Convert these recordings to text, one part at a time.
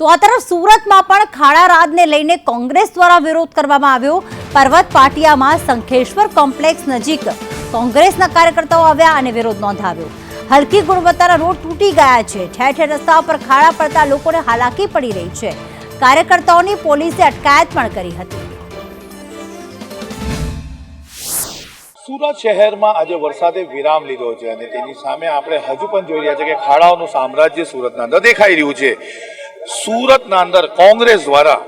તો આ તરફ સુરતમાં પણ ખાડા રાદને લઈને કોંગ્રેસ દ્વારા વિરોધ કરવામાં આવ્યો. પર્વત પાટિયામાં શંખેશ્વર કોમ્પ્લેક્સ નજીક કોંગ્રેસના કાર્યકર્તાઓ આવ્યા અને વિરોધ નોંધાવ્યો. હલકી ગુણવત્તાના રોડ તૂટી ગયા છે. ઠેર ઠેર રસ્તા પર ખાડા પડતા લોકોને હાલાકી પડી રહી છે. કાર્યકર્તાઓની પોલીસે અટકાયત પણ કરી હતી. સુરત શહેરમાં આજે વરસાદે વિરામ લીધો છે અને તેની સામે આપણે હજુ પણ જોઈ રહ્યા છે કે ખાડાઓનું સામ્રાજ્ય સુરતના અંદર દેખાઈ રહ્યું છે. સુરતના અંદર કોંગ્રેસ દ્વારા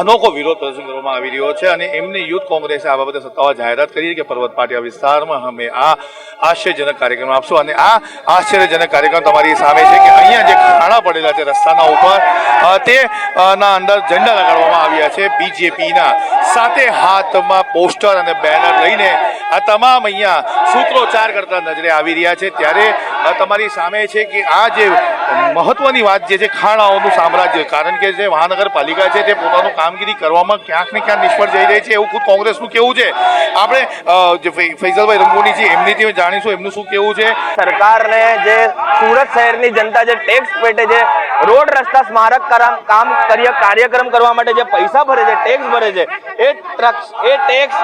અનોખો વિરોધ પ્રદર્શન કરવામાં આવી રહ્યો છે અને એમની યુથ કોંગ્રેસે આ બાબતે સત્તાવાર જાહેરાત કરી કે પર્વત પાટિયા વિસ્તારમાં અમે આ આશ્ચર્યજનક કાર્યક્રમ આપશું. અને આ આશ્ચર્યજનક કાર્યક્રમ તમારી સામે છે કે અહીંયા જે ખાણા પડેલા છે રસ્તાના ઉપર તે ના અંદર ઝંડા લગાડવામાં આવ્યા છે. બીજેપીના સાથે હાથમાં પોસ્ટર અને બેનર લઈને આ તમામ અહીંયા સૂત્રોચ્ચાર કરતા નજરે આવી રહ્યા છે. ત્યારે તમારી સામે છે કે આ જે મહત્વની વાત જે છે, ખાણાઓનું સામ્રાજ્ય. કારણ કે જે મહાનગરપાલિકા છે, તે પોતાનું કામગીરી કરવામાં ક્યાંક ને ક્યાંક નિષ્ફળ જઈ રહી છે, એવું ખુદ કોંગ્રેસનું કેવું છે. આપણે જે ફૈઝલભાઈ રંગોની છે એમનીથી જાણીશું, એમનું શું કેવું છે? સરકારને જે સુરત શહેરની જનતા જે ટેક્સ પેટે છે રોડ રસ્તા સ્મારક કામ કરી કાર્યક્રમ કરવા માટે જે પૈસા ભરે છે, ટેક્સ ભરે છે, એ ટ્રક્સ એ ટેક્સ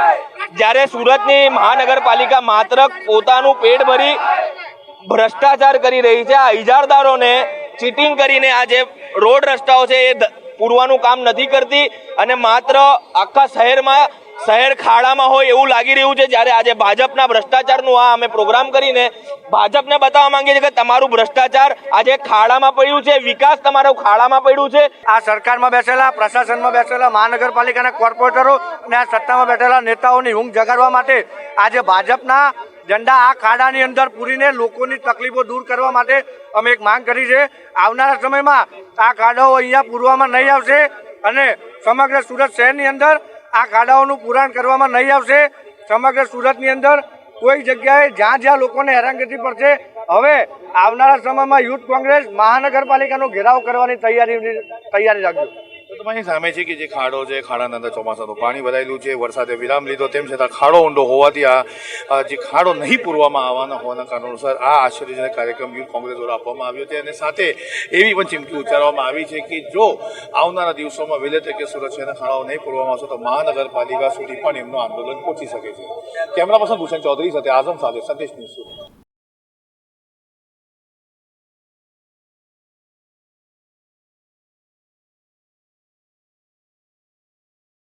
જ્યારે સુરતની મહાનગરપાલિકા માત્ર પોતાનું પેટ ભરી ભ્રષ્ટાચાર કરી રહી છે. આ ઇજારદારોને ચીટિંગ કરીને આ જે રોડ રસ્તાઓ છે એ પૂરવાનું કામ નથી કરતી અને માત્ર આખા શહેરમાં, શહેર ખાડામાં હોય એવું લાગી રહ્યું છે. જ્યારે આજે ભાજપના ભ્રષ્ટાચારનું આ અમે પ્રોગ્રામ કરીને ભાજપને બતાવવા માંગીએ છીએ કે તમારું ભ્રષ્ટાચાર આજે ખાડામાં પડ્યું છે. વિકાસ તમારો ખાડામાં પડ્યું છે. આ સરકારમાં બેસેલા, પ્રશાસનમાં બેસેલા, મહાનગરપાલિકાના કોર્પોરેટરો અને આ સત્તામાં બેઠેલા નેતાઓની ઊંઘ જગાડવા માટે આજે ભાજપના ઝંડા આ ખાડાની અંદર પૂરીને લોકોની તકલીફો દૂર કરવા માટે અમે એક માંગ કરી છે. આવનારા સમયમાં આ ખાડાઓ અહીંયા પૂરવામાં નહીં આવશે અને સમગ્ર સુરત શહેરની અંદર આ ખાડાઓનું પુરાણ કરવામાં નહીં આવશે. સમગ્ર સુરતની અંદર કોઈ જગ્યાએ જ્યાં જ્યાં લોકોને હેરાનગતિ પડશે, હવે આવનારા સમયમાં યુથ કોંગ્રેસ મહાનગરપાલિકાનો ઘેરાવ કરવાની તૈયારી તૈયારી રાખજો. તમારી સામે છે કે જે ખાડો છે, ખાડાના અંદર ચોમાસાનું પાણી ભરાયેલું છે, વરસાદે વિરામ લીધો, તેમ છતાં ખાડો ઊંડો હોવાથી આ જે ખાડો નહીં પૂરવામાં આવવાના હોવાના કારણોસર આ આશ્ચર્યજનક કાર્યક્રમ યુથ કોંગ્રેસ દ્વારા આપવામાં આવ્યો છે અને સાથે એવી પણ ચીમકી ઉચ્ચારવામાં આવી છે કે જો આવનારા દિવસોમાં વહેલે તકે શહેરના ખાડાઓ નહીં પૂરવામાં આવશે તો મહાનગરપાલિકા સુધી પણ એમનું આંદોલન પહોંચી શકે છે. કેમેરા પર્સન ભૂષણ ચૌધરી સાથે આઝમ સાથે સંદેશ ન્યૂઝ